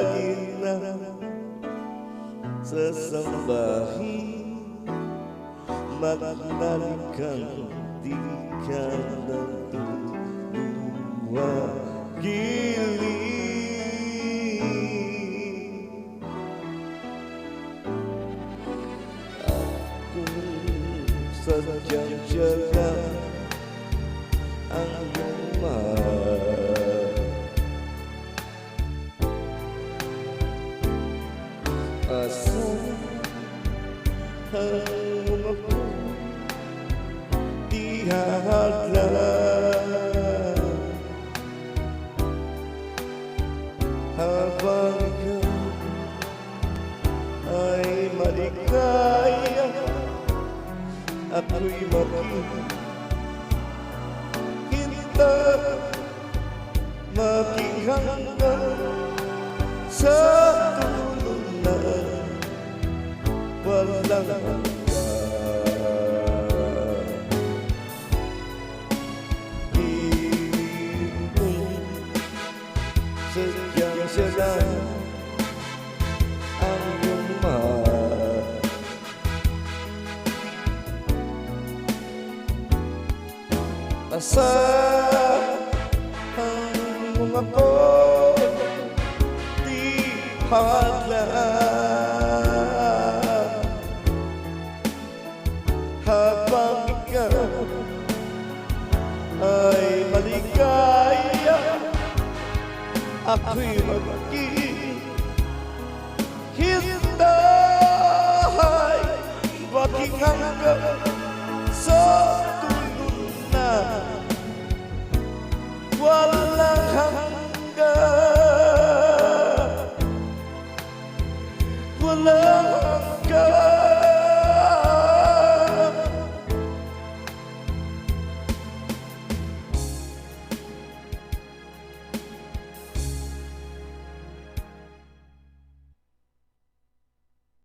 baginda sesembahi mengenalkan di kandang dua gili aku sejajar ang mga po di hahadlan Habang ikaw ay maligaya. Ako'y maghihintay Maghihanggang sa walang sadyang siya lang ang iyong mahal Asan ang mga ko di hadlaan ay maligaya Ako'y maghihintay Bakit hanggang sa tulog na Walang hanggang Walang hanggang